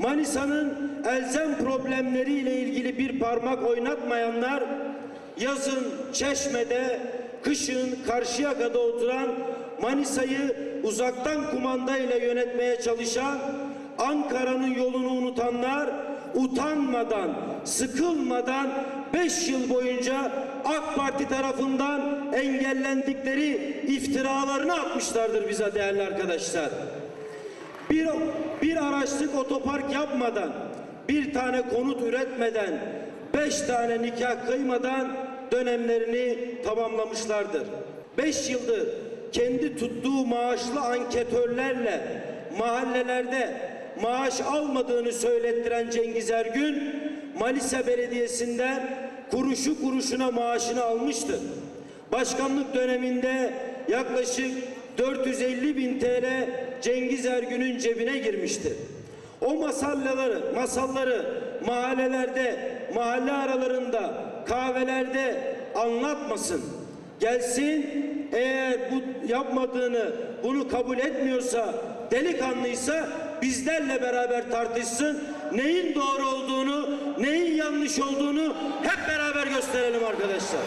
Manisa'nın elzem problemleriyle ilgili bir parmak oynatmayanlar yazın Çeşme'de, kışın Karşıyaka'da oturan Manisa'yı uzaktan kumandayla yönetmeye çalışan Ankara'nın yolunu unutanlar utanmadan, sıkılmadan 5 yıl boyunca AK Parti tarafından engellendikleri iftiralarını atmışlardır bize değerli arkadaşlar. Bir, araçlık otopark yapmadan, bir tane konut üretmeden, beş tane nikah kıymadan dönemlerini tamamlamışlardır. Beş yıldır kendi tuttuğu maaşlı anketörlerle mahallelerde maaş almadığını söylettiren Cengiz Ergün, Manisa Belediyesi'nden kuruşu kuruşuna maaşını almıştır. Başkanlık döneminde yaklaşık 450 bin TL Cengiz Ergün'ün cebine girmiştir. O masalları, masalları mahallelerde, mahalle aralarında, kahvelerde anlatmasın. Gelsin eğer bu yapmadığını, bunu kabul etmiyorsa, delikanlıysa bizlerle beraber tartışsın. Neyin doğru olduğunu, neyin yanlış olduğunu hep beraber gösterelim arkadaşlar.